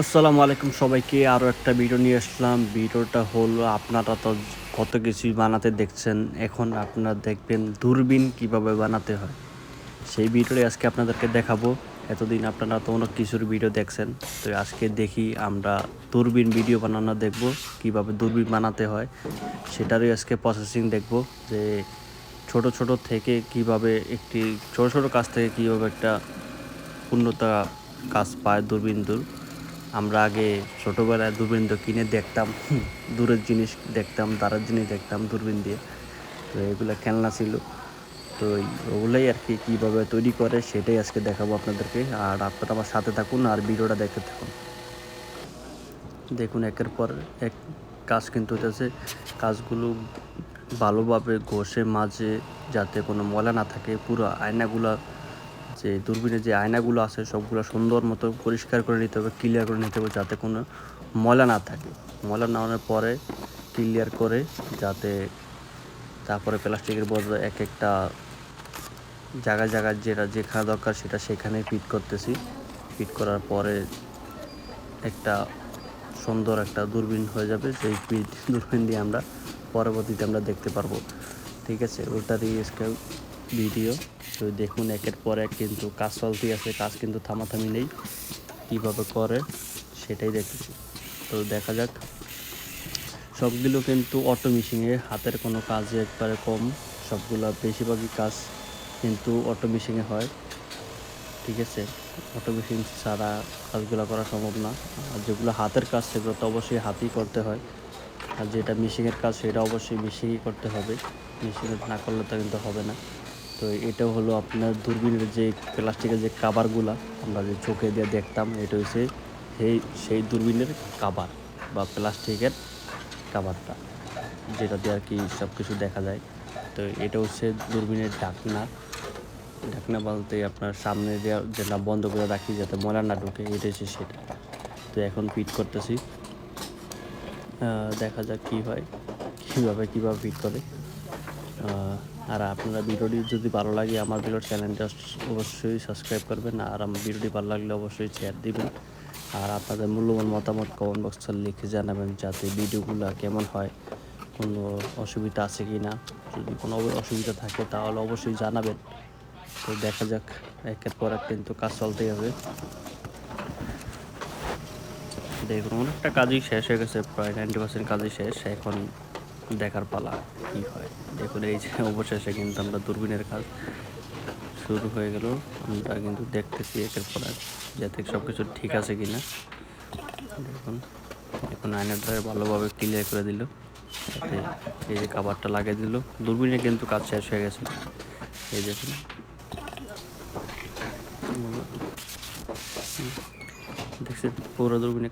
আসসালামু আলাইকুম সবাইকে আরও একটা ভিডিও নিয়ে আসলাম। ভিডিওটা হলো আপনারা তো কত কিছুই বানাতে দেখছেন, এখন আপনারা দেখবেন দূরবীন কীভাবে বানাতে হয়। সেই ভিডিওটাই আজকে আপনাদেরকে দেখাবো। এতদিন আপনারা তো অনেক কিছুর ভিডিও দেখছেন, তো আজকে দেখি আমরা দূরবীন ভিডিও বানানো দেখব, কীভাবে দূরবীন বানাতে হয়। সেটারই আজকে প্রসেসিং দেখব যে ছোট ছোট থেকে কীভাবে একটি, ছোট ছোট কাজ থেকে কীভাবে একটা পূর্ণতা কাজ পায় দূরবীন দূর। আমরা আগে ছোটোবেলায় দূরবীন তো কিনে দেখতাম দূরের জিনিস দেখতাম দাঁড়ার জিনিস দেখতাম দূরবীন দিয়ে তো এগুলো খেলনা ছিল। তো ওগুলোই আর কি কীভাবে তৈরি করে সেটাই আজকে দেখাবো আপনাদেরকে। আর আপনারা আমার সাথে থাকুন আর ভিডিওটা দেখতে থাকুন। দেখুন, একের পর এক কাজ কিন্তু হইতেছে। কাজগুলো ভালোভাবে ঘষে মাঝে যাতে কোনো ময়লা না থাকে, পুরো আয়নাগুলা যে দূরবীনের যে আয়নাগুলো আছে, সবগুলো সুন্দর মতো পরিষ্কার করে নিতে হবে ক্লিয়ার করে নিতে হবে যাতে কোনো ময়লা না থাকে। ময়লা না হওয়ার পরে ক্লিয়ার করে যাতে তারপরে প্লাস্টিকের বদলে এক একটা জায়গায় জায়গায় যেটা যেখানে দরকার সেটা সেখানে ফিট করতেছি। ফিট করার পরে একটা সুন্দর একটা দূরবীন হয়ে যাবে। সেই ফিট দূরবীন দিয়ে আমরা পরবর্তীতে আমরা দেখতে পারব। ঠিক আছে ওটারই আজকে ভিডিও তো দেখুন, একের পর এক কিন্তু কাজ চলতেই আছে, কাজ কিন্তু থামাথামি নেই। কীভাবে করে, সেটাই দেখতেছি। তো দেখা যাক। সবগুলো কিন্তু অটো মেশিনে হাতের কোনো কাজে একবারে কম। সবগুলো বেশিরভাগই কাজ কিন্তু অটো মেশিনে হয়। ঠিক আছে? অটো মেশিন ছাড়া কাজগুলো করা সম্ভব না। আর যেগুলো হাতের কাজ, সেগুলো তো অবশ্যই হাতেই করতে হয়। আর যেটা মেশিনের কাজ, সেটা অবশ্যই মেশিনই করতে হবে। মেশিনে না করলে তো কিন্তু হবে না। তো এটা হলো আপনার দূরবীনের যে প্লাস্টিকের যে কাভারগুলো আমরা যে চোখে দিয়ে দেখতাম, এটা হচ্ছে সেই সেই দূরবীনের কাবার বা প্লাস্টিকের কাবারটা, যেটা দিয়ে আর কি সব কিছু দেখা যায়। তো এটা হচ্ছে দূরবীনের ঢাকনা। ঢাকনা বলতে আপনার সামনে দেওয়া যেটা বন্ধ করে রাখি, যাতে ময়লা না ঢুকে, এটা হচ্ছে সেটা। তো এখন ফিট করতেছি। দেখা যাক কী হয়, কীভাবে কীভাবে ফিট করে। আর আপনারা ভিডিওটি যদি ভালো লাগে আমার ভিডিওর চ্যানেলটা অবশ্যই সাবস্ক্রাইব করবেন আর আমার ভিডিওটি ভালো লাগলে অবশ্যই শেয়ার দিবেন। আর আপনাদের মূল্যবান মতামত কমেন্ট বক্সে লিখে জানাবেন যাতে ভিডিওগুলো কেমন হয়, কোনো অসুবিধা আছে কি না যদি কোনো অসুবিধা থাকে তাহলে অবশ্যই জানাবেন। তো দেখা যাক, একের পর এক কিন্তু কাজ চলতেই হবে। দেখুন, অনেকটা কাজই শেষ হয়ে গেছে, প্রায় নাইনটি পার্সেন্ট কাজই শেষ। এখন দেখার পালা কি হয়? দেখুন, এই যে অবশেষে কিন্তু আমরা দূরবীনের কাজ শুরু হয়ে গেল। আমরা কিন্তু দেখতেছি একের পর এক যাতে সব কিছু ঠিক আছে কি না দেখুন, এখন আয়নাটা ভালোভাবে ক্লিয়ার করে দিল। এই যে কাবারটা লাগিয়ে দিল। দূরবীনে কিন্তু কাজ শেষ হয়ে গেছে। এই দেখুন। দেখছি পুরো দূরবীনে